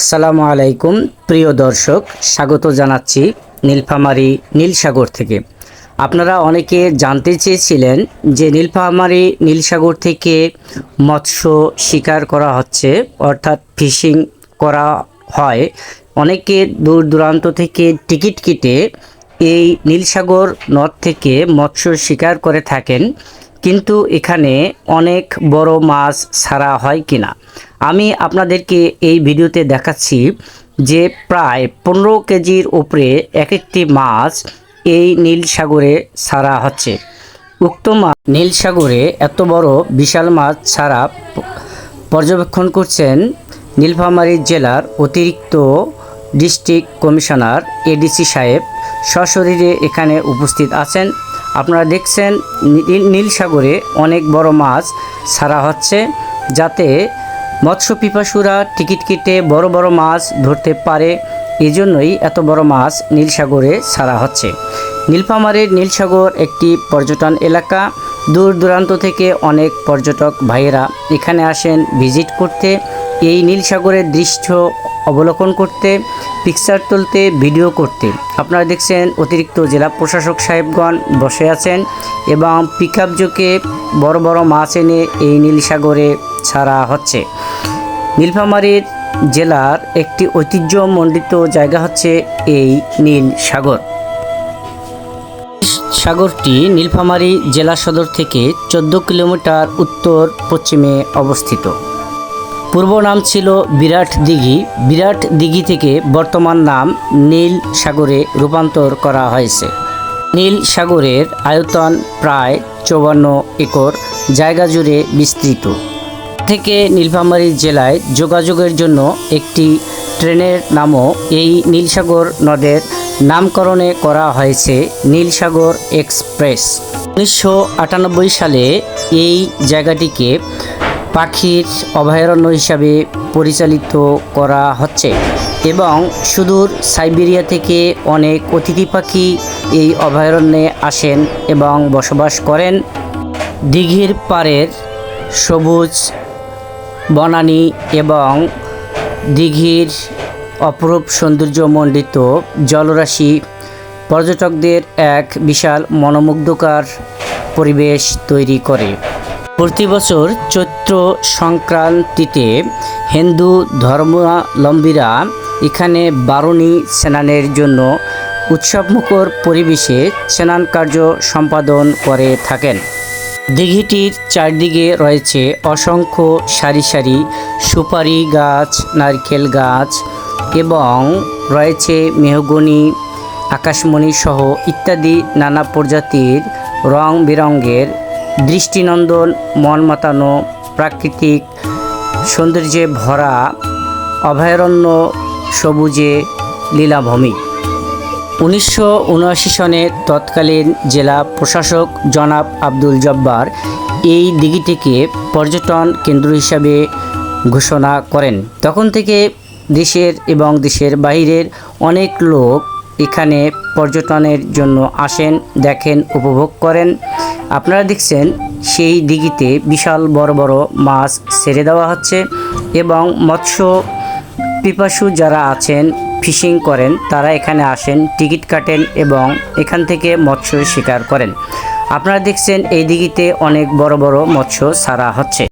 আসসালামু আলাইকুম, প্রিয় দর্শক, স্বাগত জানাচ্ছি নীলফামারী নীলসাগর থেকে। আপনারা অনেকে জানতে চেয়েছিলেন যে নীলফামারী নীলসাগর থেকে মৎস্য শিকার করা হচ্ছে, অর্থাৎ ফিশিং করা হয়। অনেকে দূর দূরান্ত থেকে টিকিট কেটে এই নীলসাগর নদ থেকে মৎস্য শিকার করে থাকেন, কিন্তু এখানে অনেক বড় মাছ ছাড়া হয় কিনা? আমি আপনাদেরকে এই ভিডিওতে দেখাচ্ছি যে প্রায় পনেরো কেজির উপরে এক একটি মাছ এই নীল সাগরে ছাড়া হচ্ছে। উক্ত মাছ নীল সাগরে এত বড় বিশাল মাছ ছাড়া পর্যবেক্ষণ করছেন নীলফামারী জেলার অতিরিক্ত ডিস্ট্রিক্ট কমিশনার এডিসি সাহেব। সশরীরে এখানে উপস্থিত আছেন। আপনারা দেখছেন নীল সাগরে অনেক বড় মাছ ছাড়া হচ্ছে যাতে মৎস্য পিপাসুরা টিকিট কেটে বড় বড় মাছ ধরতে পারে, এজন্যই এত বড় মাছ নীলসাগরে ছাড়া হচ্ছে। নীলফামারীর নীলসাগর একটি পর্যটন এলাকা। দূর দূরান্ত থেকে অনেক পর্যটক ভাইয়েরা এখানে আসেন ভিজিট করতে। এই নীলসাগরের দৃশ্য অবলোকন করতে পিকচার তুলতে ভিডিও করতে। আপনারা দেখছেন অতিরিক্ত জেলা প্রশাসক সাহেবগণ বসে আছেন এবং পিক আপ বড় বড় মাছ এনে এই নীলসাগরে ছাড়া হচ্ছে। নীলফামারীর জেলার একটি ঐতিহ্যমণ্ডিত জায়গা হচ্ছে এই নীল সাগর। সাগরটি নীলফামারী জেলা সদর থেকে চোদ্দ কিলোমিটার উত্তর পশ্চিমে অবস্থিত। পূর্ব নাম ছিল বিরাট দিঘি। বিরাট দিঘি থেকে বর্তমান নাম নীল সাগরে রূপান্তর করা হয়েছে। নীল সাগরের আয়তন প্রায় চৌবান্ন একর। জায়গা জুড়ে বিস্তৃত। থেকে নীলফামারী জেলায় যোগাযোগের জন্য একটি ট্রেনের নামও এই নীলসাগর নদের নামকরণে করা হয়েছে নীলসাগর এক্সপ্রেস। উনিশশো আটানব্বই সালে এই জায়গাটিকে পাখির অভয়ারণ্য হিসাবে পরিচালিত করা হচ্ছে এবং সুদূর সাইবেরিয়া থেকে অনেক অতিথি পাখি এই অভয়ারণ্যে আসেন এবং বসবাস করেন। দিঘির পাড়ের সবুজ বনানী এবং দিঘির অপরূপ সৌন্দর্যমণ্ডিত জলরাশি পর্যটকদের এক বিশাল মনোমুগ্ধকর পরিবেশ তৈরি করে। প্রতি বছর চৈত্র সংক্রান্তিতে হিন্দু ধর্মাবলম্বীরা এখানে বারুণী স্নানের জন্য উৎসবমুখর পরিবেশে স্নান কার্য সম্পাদন করে থাকেন। দিঘিটির চারদিকে রয়েছে অসংখ্য সারি সারি সুপারি গাছ, নারকেল গাছ এবং রয়েছে মেহগনি, আকাশমণি সহ ইত্যাদি নানা প্রজাতির রং বেরঙের দৃষ্টিনন্দন মন মাতানো প্রাকৃতিক সৌন্দর্যে ভরা, অভয়ারণ্য সবুজে লীলাভূমি। উনিশশো উনআশি সনে তৎকালীন জেলা প্রশাসক জনাব আব্দুল জব্বার এই দিঘিটিকে পর্যটন কেন্দ্র হিসাবে ঘোষণা করেন। তখন থেকে দেশের এবং দেশের বাইরের অনেক লোক এখানে পর্যটনের জন্য আসেন, দেখেন, উপভোগ করেন। আপনারা দেখছেন, সেই দিঘিতে বিশাল বড় বড় মাছ ছেড়ে দেওয়া হচ্ছে এবং মৎস্য পিপাসু যারা আছেন ফিশিং করেন, তারা এখানে আসেন, টিকিট কাটেন এবং এখান থেকে মৎস্য শিকার করেন। আপনারা দেখছেন এই দিঘিতে অনেক বড় বড় মৎস্য ছাড়া হচ্ছে।